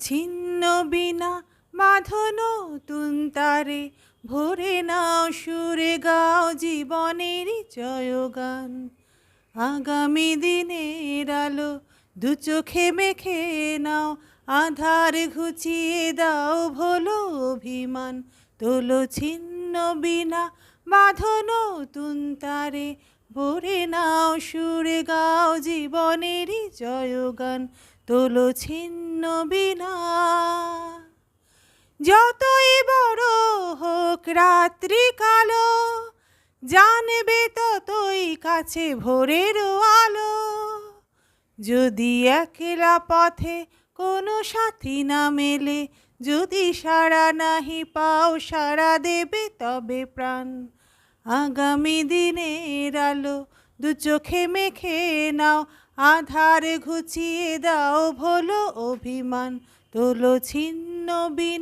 ছিন্ন বিনা বাঁধনো তুন্তারে ভরে নাও সুরে গাও জীবনের জয়গান। আগামী দিনের আলো দু চোখে মেখে নাও, আধার ঘুচিয়ে দাও ভোলো অভিমান। তোলো ছিন্ন বিনা বাঁধনো তুন্তারে ভরে নাও সুরে গাও জীবনেরই জয়গান। তোলো ছিন্ন বিনা। যতই বড় হোক রাত্রি কালো, জানবে ততই কাছে ভোরের আলো। যদি একলা পথে কোনো সাথী না মেলে, যদি সারা নাহি পাও সারা দেবে তবে প্রাণ। আগামী দিনের আলো, দু চোখে মেখে নাও আধার ঘুচিয়ে দাও ভোলো অভিমান তোলো ছিন্ন বিনা